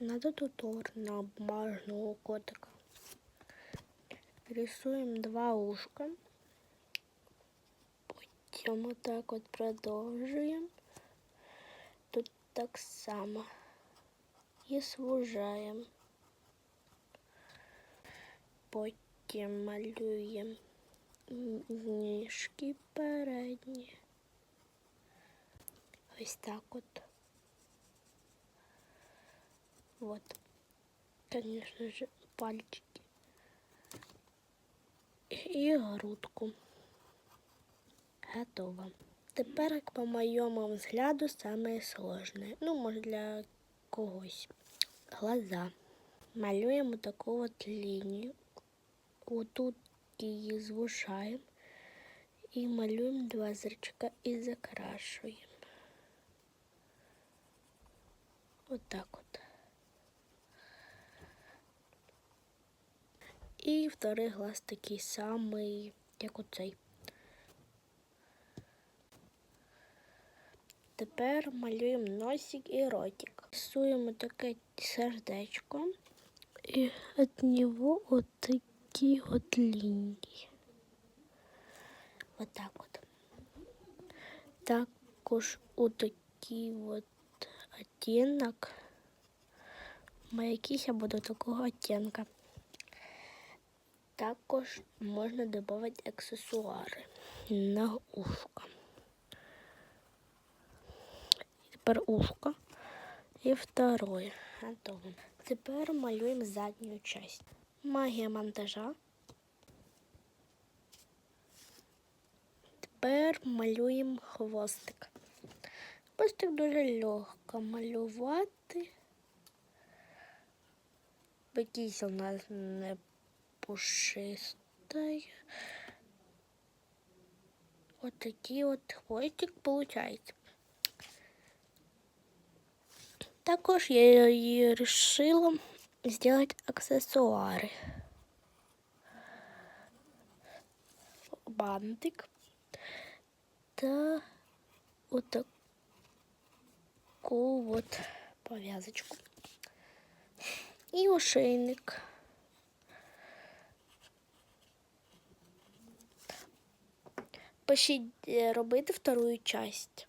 Надо тутор на бумажного котика. Рисуем два ушка. Потім вот так вот продовжуємо. Тут так само. І звужаємо. Потім малюємо м, ніжки передні. Ось так от. Вот. Конечно же, пальчики. І грудку. Готово. Тепер, як по моєму взгляду, саме сложне. Ну, може для когось. Глаза. Малюємо таку от лінію. Отут її звужаємо. І малюємо два зрачка і закрашуємо. Отак от. І вторий глаз такий самий, як оцей. Тепер малюємо носик і ротик. Рисуємо таке сердечко. І від нього от такі от лінії. Отак от. Також отакий от оттінок. Маякіся буде такого оттінка. Також можна додати аксесуари на ушко. Тепер ушко. І второе. Готово. Тепер малюємо задню часть. Магія монтажа. Тепер малюємо хвостик. Хвостик дуже легко малювати. Якийсь у нас не пушистий. Вот такий от хвостик получається. Також я її вирішила зробити аксесуари. Бантик та отаку от пов'язочку. І ошейник. Пишіть робити вторую часть.